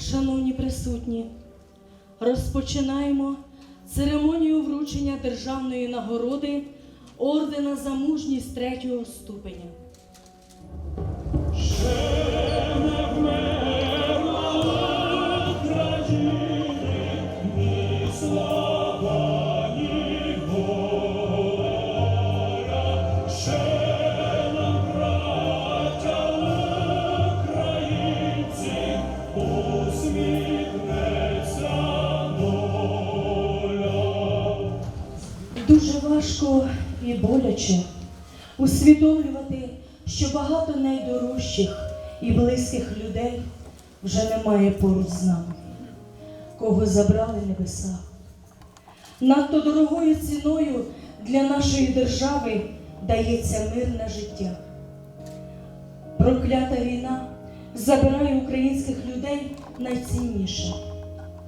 Шановні присутні, розпочинаємо церемонію вручення державної нагороди ордена за мужність третього ступеня. Дуже важко і боляче усвідомлювати, що багато найдорожчих і близьких людей вже немає поруч з нами, кого забрали небеса. Надто дорогою ціною для нашої держави дається мирне життя. Проклята війна забирає українських людей найцінніше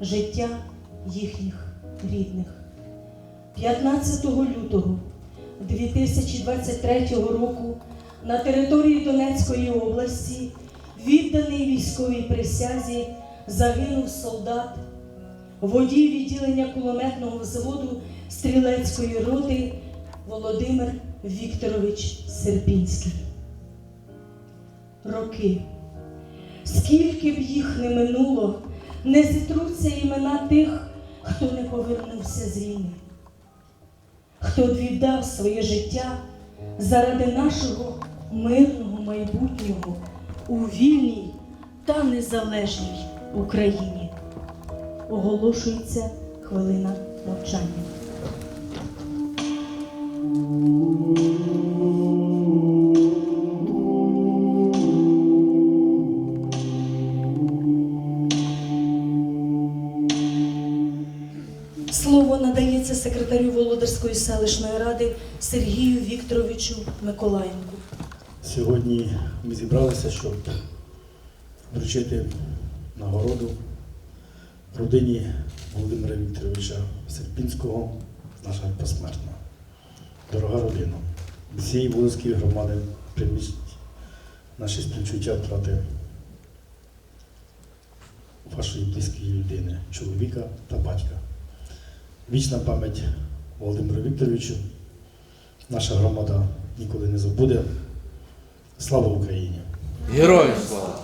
життя їхніх рідних. 15 лютого 2023 року на території Донецької області, відданий військовій присязі, загинув солдат, водій відділення кулеметного взводу стрілецької роти Володимир Вікторович Серпінський. Роки. Скільки б їх не минуло, не зітруться імена тих, хто не повернувся з війни хто віддав своє життя заради нашого мирного майбутнього у вільній та незалежній Україні. Оголошується хвилина мовчання. Слово надається секретарю Володарської селищної ради Сергію Вікторовичу Миколаєнку. Сьогодні ми зібралися, щоб вручити нагороду родині Володимира Вікторовича Серпінського, наша посмертна. Дорога родина, всієї Волинської громади примість наші співчуття втрати вашої близької людини, чоловіка та батька. Вічна пам'ять Володимиру Вікторовичу. Наша громада ніколи не забуде. Слава Україні! Героям слава!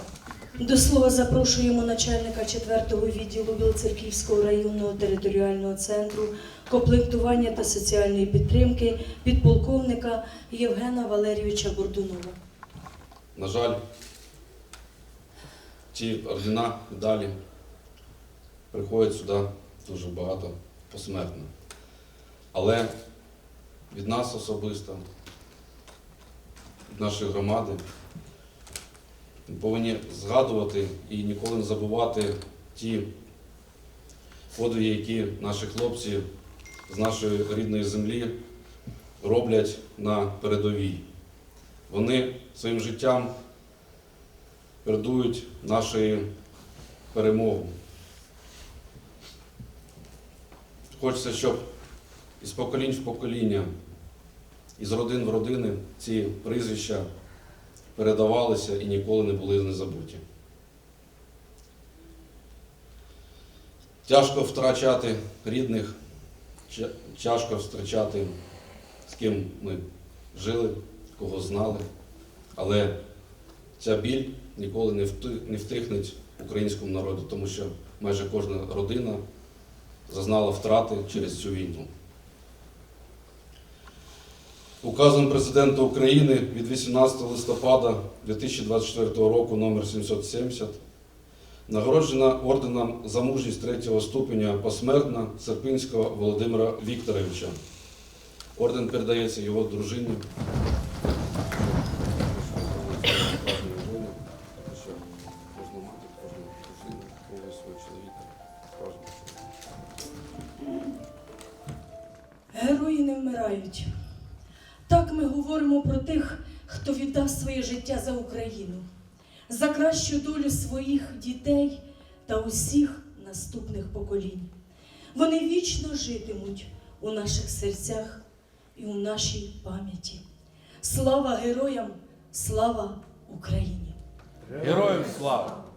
До слова запрошуємо начальника 4-го відділу Білоцерківського районного територіального центру комплектування та соціальної підтримки підполковника Євгена Валерійовича Бордунова. На жаль, ці ордена далі приходять сюди дуже багато посмертно. Але від нас особисто, від нашої громади, ми повинні згадувати і ніколи не забувати ті подвиги, які наші хлопці з нашої рідної землі роблять на передовій. Вони своїм життям передують нашої перемогу. Хочеться, щоб із поколінь в покоління, із родин в родини ці прізвища передавалися і ніколи не були не забуті. Тяжко втрачати рідних, тяжко втрачати, з ким ми жили, кого знали, але ця біль ніколи не вти- не втихне українському народу, тому що майже кожна родина зазнала втрати через цю війну. Указом президента України від 18 листопада 2024 року номер 770 нагороджена орденом за мужність третього ступеня посмертно Серпинського Володимира Вікторовича. Орден передається його дружині. Кожна мати, кожна дружина, кожен свого чоловіка. Герої не вмирають. Так ми говоримо про тих, хто віддав своє життя за Україну, за кращу долю своїх дітей та усіх наступних поколінь. Вони вічно житимуть у наших серцях і у нашій пам'яті. Слава героям, слава Україні! Героям слава!